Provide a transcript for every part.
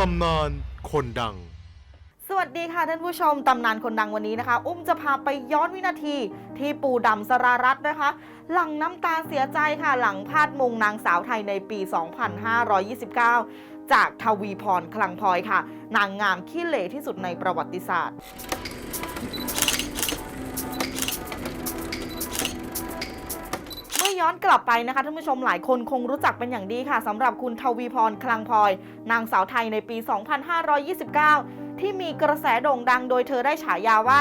ตำนานคนดัง สวัสดีค่ะท่านผู้ชมตำนานคนดังวันนี้นะคะ อุ้มจะพาไปย้อนวินาทีที่ปู่ดำสรารัตน์นะคะ หลังน้ำตาเสียใจค่ะหลังพลาดมงนางสาวไทยในปี 2529 จากทวีพรคลังพลอยค่ะ นางงามขี้เหร่ที่สุดในประวัติศาสตร์ มื่อย้อนกลับไปนะคะท่านผู้ชมหลายคนคงรู้จักเป็นอย่างดีค่ะสำหรับคุณทวีพรคลังพลอย นางสาวไทยในปี 2529 ที่มีกระแสโด่งดังโดยเธอได้ฉายาว่า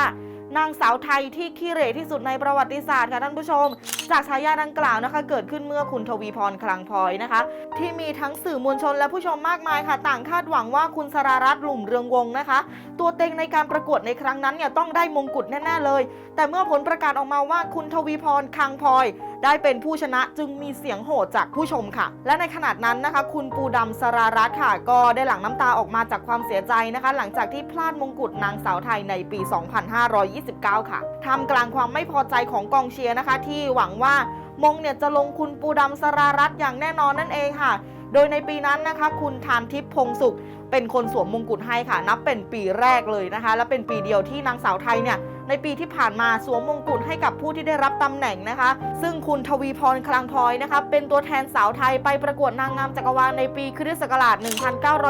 นางสาวไทยที่ขี้เหร่ที่สุดในประวัติศาสตร์ค่ะท่านผู้ชม จากฉายาดังกล่าวนะคะ เกิดขึ้นเมื่อคุณทวีพรคลังพลอยนะคะ ที่มีทั้งสื่อมวลชนและผู้ชมมากมายค่ะ ต่างคาดหวังว่าคุณสรารัตน์หลุ่มเรืองวงศ์นะคะ ตัวเต็งในการประกวดในครั้งนั้นเนี่ยต้องได้มงกุฎแน่ๆเลย แต่เมื่อผลประกาศออกมาว่าคุณทวีพรคลังพลอย ได้เป็นผู้ชนะจึงมีเสียงโห่จากผู้ชมค่ะ และในขนาดนั้นนะคะ คุณปูดำสรารัตค่ะ ก็ได้หลั่งน้ำตาออกมาจากความเสียใจนะคะ หลังจากที่พลาดมงกุฎนางสาวไทยในปี 2529 ค่ะทำกลางความไม่พอใจของกองเชียร์นะคะ ที่หวังว่ามงเนี่ยจะลงคุณปูดำสรารัตอย่างแน่นอนนั่นเองค่ะ โดยในปีนั้นนะคะ คุณทานทิพย์พงสุข เป็นคนสวมมงกุฎให้ค่ะ นับเป็นปีแรกเลยนะคะ และเป็นปีเดียวที่นางสาวไทยเนี่ย ในปีที่ผ่านมาสวมมงกุฎให้กับผู้ที่ได้รับตำแหน่งนะคะ ซึ่งคุณทวีพรคลังพลอยนะคะเป็นตัวแทนสาวไทยไปประกวดนางงามจักรวาลในปีคริสต์ศักราช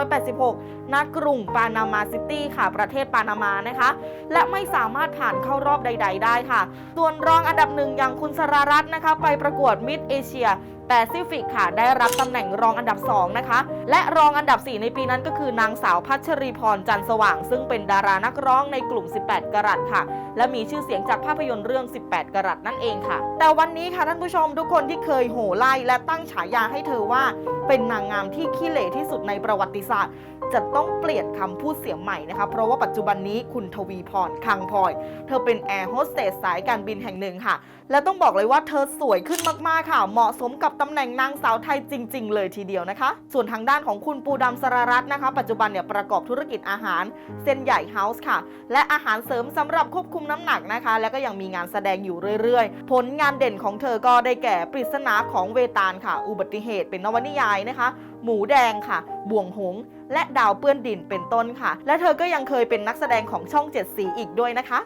1986 ณ กรุงปานามาซิตี้ค่ะ ประเทศปานามานะคะ และไม่สามารถผ่านเข้ารอบใด ๆ ได้ค่ะ ส่วนรองอันดับหนึ่งอย่างคุณสรารัตน์นะคะ ไปประกวดมิดเอเชีย แปซิฟิกค่ะ ได้รับตำแหน่งรองอันดับ 2 นะคะ และรองอันดับ 4 ในปีนั้นก็คือนางสาวพัชรีพรจันสว่าง ซึ่งเป็นดารานักร้องในกลุ่ม 18 กรัตค่ะ และมีชื่อเสียงจากภาพยนตร์เรื่อง 18 กรัตนั่นเองค่ะ แต่วันนี้ค่ะท่านผู้ชมทุกคนที่เคยโห่ไล่และตั้งฉายาให้เธอว่า เป็นนางงามที่ขี้เหร่ที่สุดในประวัติศาสตร์จะต้องเปลี่ยนคำพูดเสียงใหม่นะคะ เพราะว่าปัจจุบันนี้คุณทวีพรคังพลอย เธอเป็นแอร์โฮสเตสสายการบินแห่งหนึ่งค่ะ และต้องบอกเลยว่าเธอสวยขึ้นมากๆค่ะ เหมาะสมกับตำแหน่งนางสาวไทยจริง ๆ เลยทีเดียวนะคะ ส่วนทางด้านของคุณปูดำสรารัตน์นะคะ ปัจจุบันเนี่ยประกอบธุรกิจอาหารเส้นใหญ่เฮาส์ค่ะ และอาหารเสริมสำหรับควบคุมน้ำหนักนะคะ แล้วก็ยังมีงานแสดงอยู่เรื่อยๆ ผลงานเด่นของเธอก็ได้แก่ปริศนาของเวตาลค่ะ อุบัติเหตุเป็นนวนิยายนะคะ หมูแดงค่ะ บ่วงหงส์และดาวเปื้อนดินเป็นต้นค่ะ และเธอก็ยังเคยเป็นนักแสดงของช่องเจ็ดสีอีกด้วยนะคะ